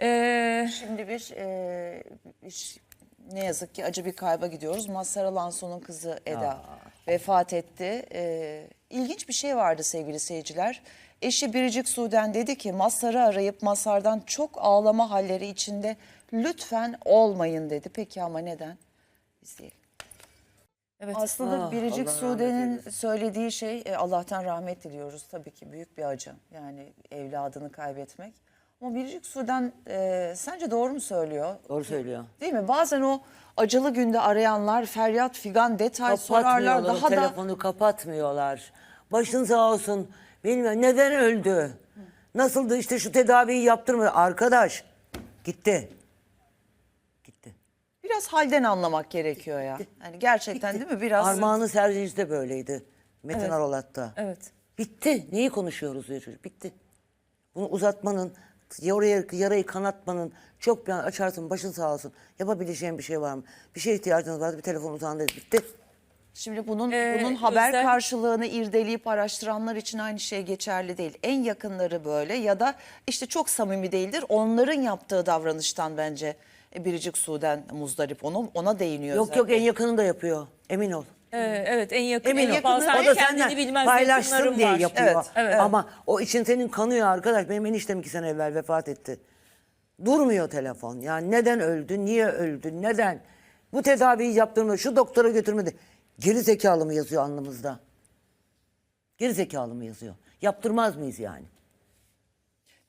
Ee, Şimdi bir, e, bir- ne yazık ki acı bir kayba gidiyoruz. Mazhar Alanso'nun kızı Eda vefat etti. E, ilginç bir şey vardı sevgili seyirciler. Eşi Biricik Suden dedi ki Mazhar'ı arayıp Mazhar'dan çok ağlama halleri içinde lütfen olmayın dedi. Peki ama neden? İzleyelim. evet. Aslında Ah, Biricik Sude'nin söylediği şey e, Allah'tan rahmet diliyoruz. Tabii ki büyük bir acı. Yani evladını kaybetmek. Ama Biricik Sudan e, sence doğru mu söylüyor? Doğru söylüyor. Değil mi? Bazen o acılı günde arayanlar feryat figan detay sorarlar. Daha da telefonu kapatmıyorlar. Başın sağ olsun. Bilmiyorum neden öldü? Nasıldı işte şu tedaviyi yaptırmadı. Arkadaş gitti. Gitti. biraz halden anlamak gerekiyor ya. Yani gerçekten değil mi? Biraz Armağan'ın sergisi de böyleydi. Metin Evet. Arolat'ta. Evet. Bitti. Neyi konuşuyoruz diyor çocuk. Bitti. Bunu uzatmanın, oraya yarayı kanatmanın çok bir an açarsın başın sağ olsun. Yapabileceğin bir şey var mı? Bir şeye ihtiyacınız var. Bir telefon uzağındayız. Bitti. Şimdi bunun Ee, bunun haber özel- karşılığını irdeleyip araştıranlar için aynı şey geçerli değil. En yakınları böyle ya da işte çok samimi değildir. Onların yaptığı davranıştan bence Biricik Su'den muzdarip onu ona değiniyor. Yok zaten. yok en yakının da yapıyor. Emin ol. Ee, evet en yakın. En bazen o da kendini bilmez paylaşsın yakınlarım diye var. yapıyor. Evet, evet. Ama o için senin kanıyor arkadaş. Benim eniştem iki sene evvel vefat etti. Durmuyor telefon. Yani neden öldü, niye öldü, neden? Bu tedaviyi yaptırmadı, şu doktora götürmedi. Geri zekalı mı yazıyor alnımızda? Geri zekalı mı yazıyor? Yaptırmaz mıyız yani?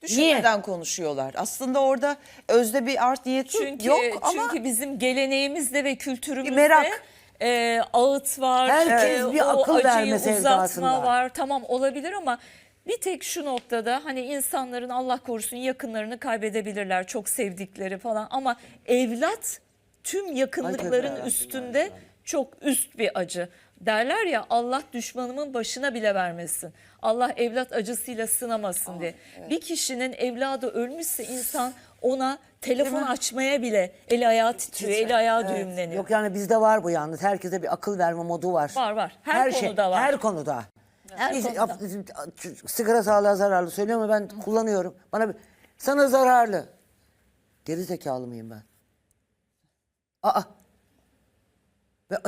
Düşünmeden konuşuyorlar. Aslında orada özde bir art niyeti Çünkü yok ama çünkü bizim geleneğimizde ve kültürümüzde Merak. E, ağıt var. Herkes e, bir o akıl acıyı verme uzatma sevdasında. var. Tamam olabilir ama bir tek şu noktada hani insanların Allah korusun yakınlarını kaybedebilirler. Çok sevdikleri falan ama evlat tüm yakınlıkların üstünde çok üst bir acı. Derler ya Allah düşmanımın başına bile vermesin. Allah evlat acısıyla sınamasın diye. Bir kişinin evladı ölmüşse insan ona telefon açmaya bile eli ayağı titriyor, eli ayağı düğümleniyor. Yok yani bizde var bu yalnız. Herkese bir akıl verme modu var. Var, var. Her konuda var. Her konuda. Her Biz- konuda. sigara sağlığa zararlı söylüyorum ama ben kullanıyorum. Bana bir, sana zararlı. Geri zekalı mıyım ben? Aa.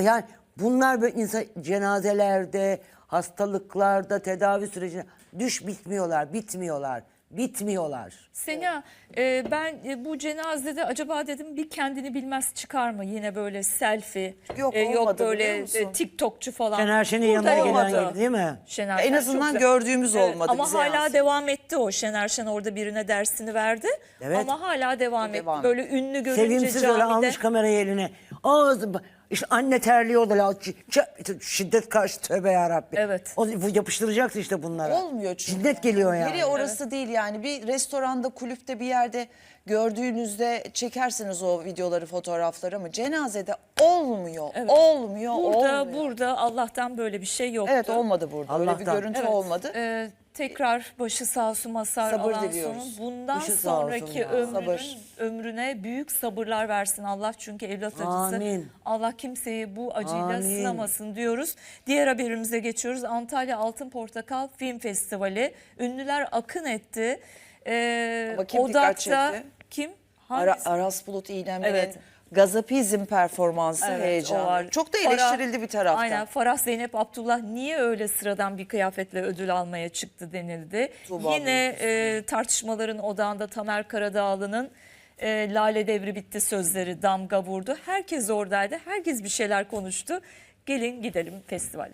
Yani bunlar böyle insan cenazelerde, hastalıklarda, tedavi sürecinde düş bitmiyorlar, bitmiyorlar, bitmiyorlar. Sena e, ben e, bu cenazede acaba dedim bir kendini bilmez çıkar mı yine böyle selfie Yok, e, yok olmadı biliyor böyle musun? e, TikTokçu falan. Şener Şen'in Burada yanına olmadı. gelen gibi değil mi? Şener En Şen azından çok- gördüğümüz olmadı, Ama bize hala yansıdı. devam etti o Şener Şen orada birine dersini verdi. Evet. Ama hala devam, Devam etti. Böyle ünlü görünce Sevimsiz öyle camide. almış kamerayı eline. Ağzı, işte anne terliyor da la- ç- ç- şiddet karşı tövbe yarabbi. Evet. O, bu yapıştıracaksın işte bunlara. Olmuyor çünkü. Şiddet geliyor yani. Yeri orası değil yani bir restoranda, kulüpte bir yerde gördüğünüzde çekersiniz o videoları, fotoğrafları ama cenazede olmuyor. Olmuyor, Burada olmuyor. burada Allah'tan böyle bir şey yoktu. Evet olmadı burada. Öyle bir Allah'tan. görüntü Evet, olmadı. e, tekrar başı sağ olsun Masar Sabır Alanso'nun bundan Başı sonraki ömrünün, Sabır. ömrüne büyük sabırlar versin Allah. Çünkü evlat acısı Amin. Allah kimseyi bu acıyla Amin. sınamasın diyoruz. Diğer haberimize geçiyoruz. Antalya Altın Portakal Film Festivali. Ünlüler akın etti. Ee, Ama kim dikkat Odak'ta çekti? Kim? Ara, Hangisi? Aras Bulut İynemli'nin Evet. gazapizm performansı Evet, o var. Çok da Farah- eleştirildi bir taraftan. Aynen Farah Zeynep Abdullah niye öyle sıradan bir kıyafetle ödül almaya çıktı denildi. Tuğba Yine e, tartışmaların odağında Tamer Karadağlı'nın e, Lale Devri bitti sözleri damga vurdu. Herkes oradaydı. Herkes bir şeyler konuştu. Gelin gidelim festivale.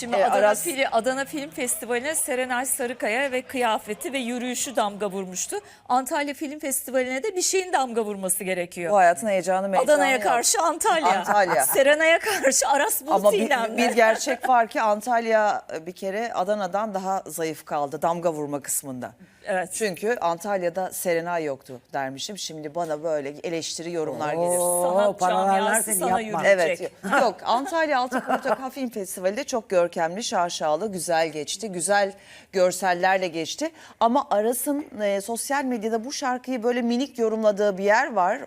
Şimdi E, Adana, Aras- Fili- Adana Film Festivali'ne Serenay Sarıkaya ve kıyafeti ve yürüyüşü damga vurmuştu. Antalya Film Festivali'ne de bir şeyin damga vurması gerekiyor. Bu hayatın heyecanı meyecanı Adana'ya karşı Antalya. Antalya. Serenay'a karşı Aras Bulut Ama bir, bir gerçek var ki Antalya bir kere Adana'dan daha zayıf kaldı damga vurma kısmında. Evet. Çünkü Antalya'da Serenay yoktu dermişim. Şimdi bana böyle eleştiri yorumlar. Oo, Sanat paralar camiası sana yapma. yürüyecek. Evet yok Antalya Altın Portakal Film Festivali de çok görkemli, şaşalı, güzel geçti. Güzel görsellerle geçti. Ama Aras'ın e, sosyal medyada bu şarkıyı böyle minik yorumladığı bir yer var.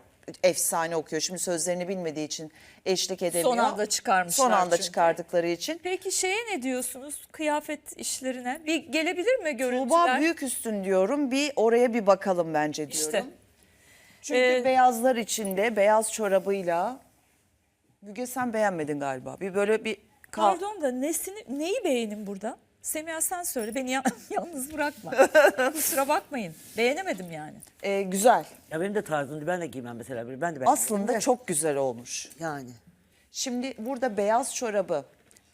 Efsane okuyor. Şimdi sözlerini bilmediği için eşlik edemiyor. Son anda çıkarmışlar Son anda çünkü. çıkardıkları için. Peki şeye ne diyorsunuz? Kıyafet işlerine. Bir gelebilir mi görüntüler? Tuğba büyük üstün diyorum. Bir oraya bir bakalım bence diyorum. İşte. Çünkü Ee, beyazlar içinde beyaz çorabıyla Müge sen beğenmedin galiba. Bir böyle bir Pardon da nesini, neyi beğenin burada? Semiha sen söyle beni ya- yalnız bırakma. Kusura bakmayın. Beğenemedim yani. Ee, güzel. Ya benim de tarzımdı. Ben de giymem mesela. böyle. Ben de ben. Aslında çok güzel olmuş. Yani. Şimdi burada beyaz çorabı,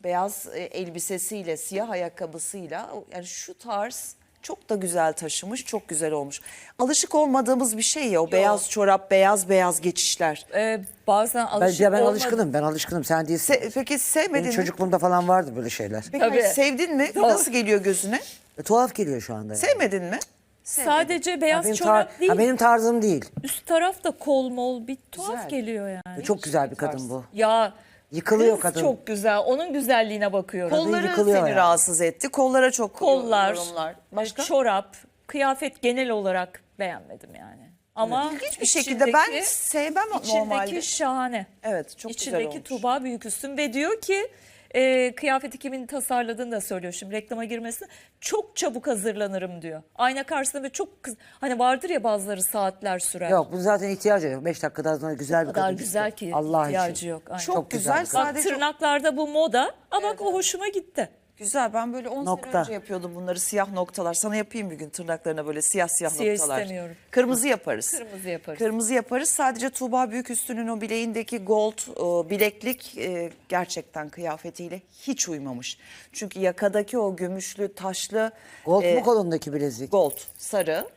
beyaz e, elbisesiyle, siyah ayakkabısıyla o- yani şu tarz çok da güzel taşımış, çok güzel olmuş. Alışık olmadığımız bir şey ya o beyaz çorap, beyaz beyaz geçişler. Ee, bazen alışık ya ben olmadı- alışkınım. Ben alışkınım. Sen değilsin. Se- peki sevmedin Benim mi? çocukluğumda falan vardı böyle şeyler. Peki Tabii. sevdin mi? Nasıl geliyor gözüne? E, tuhaf geliyor şu anda. yani. Sevmedin mi? Sadece beyaz benim, çorap değil. ha, benim tarzım değil. Üst taraf da kol mol bir tuhaf Güzel. geliyor yani. Çok güzel bir kadın bu. Ya Yıkılıyor kız kadın. çok güzel. Onun güzelliğine bakıyorum. Kolları yıkılıyor seni yani. rahatsız etti. Kollara çok Kollar, yorumlar. Başka? çorap, kıyafet genel olarak beğenmedim yani. Ama İlginç bir şekilde ben içindeki- sevmem içindeki normalde. şahane. Evet çok güzel İçindeki olmuş. Tuğba Büyüküstün ve diyor ki e, kıyafeti kimin tasarladığını da söylüyor şimdi reklama girmesin. Çok çabuk hazırlanırım diyor. Ayna karşısında ve çok kız hani vardır ya bazıları saatler sürer. Yok bu zaten ihtiyacı yok. Beş dakikadan sonra güzel bir O kadar kadın. güzel ki Allah ihtiyacı için. yok. Aynen. Çok, Çok güzel. güzel. Bak Sadece tırnaklarda bu moda. Ama bak o hoşuma gitti. Güzel ben böyle 10 sene Nokta. önce yapıyordum bunları siyah noktalar. Sana yapayım bir gün tırnaklarına böyle siyah siyah Siyah noktalar. istemiyorum. Kırmızı yaparız. Kırmızı yaparız. Kırmızı yaparız. Sadece Tuğba Büyüküstü'nün o bileğindeki gold e, bileklik e, gerçekten kıyafetiyle hiç uymamış. Çünkü yakadaki o gümüşlü taşlı Gold e, mu kolundaki bilezik? gold sarı.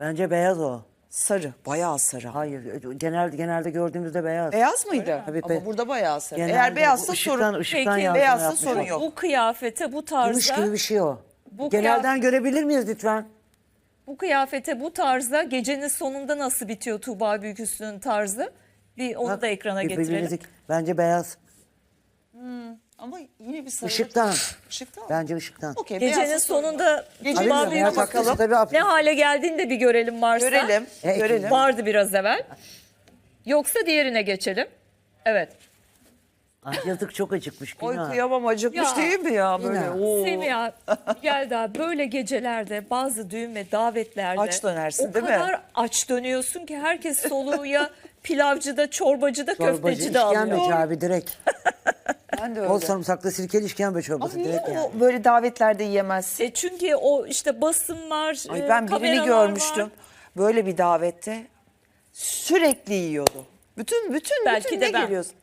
Bence beyaz o. Sarı, bayağı sarı. Hayır genelde genelde gördüğümüzde beyaz. Beyaz mıydı? Tabii, Ama be- burada bayağı sarı. Genelde Eğer bu beyazsa ışıktan, sorun. ışıktan Peki, yansıma beyazsa yapmış. sorun yok. Bu kıyafete bu Gümüş tarzda gibi bir şey o. Bu Genelden görebilir miyiz lütfen? bu kıyafete bu tarzda gecenin sonunda nasıl bitiyor Tuğba Büyüküstü'nün tarzı? Bir onu Bak, da ekrana bir- getirelim. bilezik. Bence beyaz. Ama yine bir sarı. Işıktan. Işıktan mı? Bence ışıktan. Okey, Gecenin sonunda Gecenin sonunda Büyüküstü bakalım. Tabii, ne hale geldiğini de bir görelim varsa. Görelim, E, görelim. Vardı biraz evvel. Yoksa diğerine geçelim. Evet. Ay, yazık çok acıkmış. Oy günah. kıyamam acıkmış Ya, değil mi ya böyle? Yine. Oo. Semiha gel daha böyle gecelerde bazı düğün ve davetlerde Aç dönersin, o değil mi? kadar aç dönüyorsun ki herkes soluğu ya pilavcıda, çorbacıda, Çorbacı köfteci de alıyor. işkembeci abi direkt. Ben de öyle. Bol sarımsaklı sirkeli işkembe çorbası Niye direkt yani. o böyle davetlerde yiyemezsin? E çünkü o işte basın var, Ay e, ben birini kameralar görmüştüm. var. Böyle bir davette sürekli yiyordu. Bütün bütün Belki bütün de ne ben. geliyorsun?